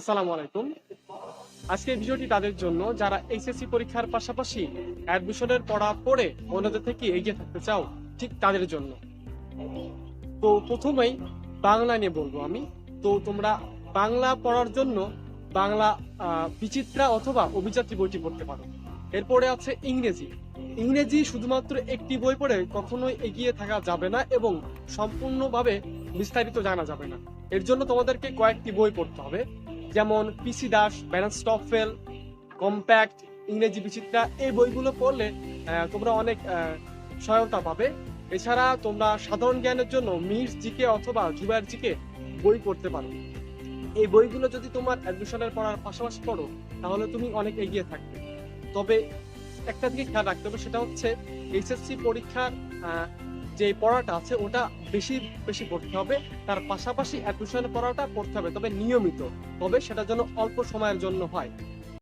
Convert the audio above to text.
আসসালামু আলাইকুম। আজকের ভিডিওটি তাদের জন্য, যারা এইচএসসি পরীক্ষার পাশাপাশি অ্যাডমিশনের পড়া পড়ে অন্যদের থেকে এগিয়ে থাকতে চাও, ঠিক তাদের জন্য। তো প্রথমেই বাংলা নিয়ে বলব আমি। তো তোমরা বাংলা পড়ার জন্য বাংলা বিচিত্রা অথবা অভিযাত্রী বইটি পড়তে পারো। এরপরে আছে ইংরেজি। ইংরেজি শুধুমাত্র একটি বই পড়ে কখনোই এগিয়ে থাকা যাবে না এবং সম্পূর্ণভাবে বিস্তারিত জানা যাবে না। এর জন্য তোমাদেরকে কয়েকটি বই পড়তে হবে। যেমন পিসি দাস ব্যালেন্স স্টকফেল কম্প্যাক্ট ইংরেজি বিচিত্রা, এই বইগুলো পড়লে তোমরা অনেক সহায়তা পাবে। এছাড়া তোমরা সাধারণ জ্ঞানের জন্য মির্স জিকে অথবা জুবাইর জিকে বই পড়তে পারো। এই বইগুলো যদি তোমার অ্যাডমিশনের পড়ার পাশাপাশি পড়ো, তাহলে তুমি অনেক এগিয়ে থাকবে। তবে একটা দিকে খেয়াল রাখতে হবে, সেটা হচ্ছে এইচএসসি পরীক্ষার যে পড়াটা আছে, ওটা বেশি বেশি পড়তে হবে। তার পাশাপাশি অ্যাডমিশনের পড়াটা পড়তে হবে, তবে নিয়মিত। তবে সেটা যেন অল্প সময়ের জন্য হয়।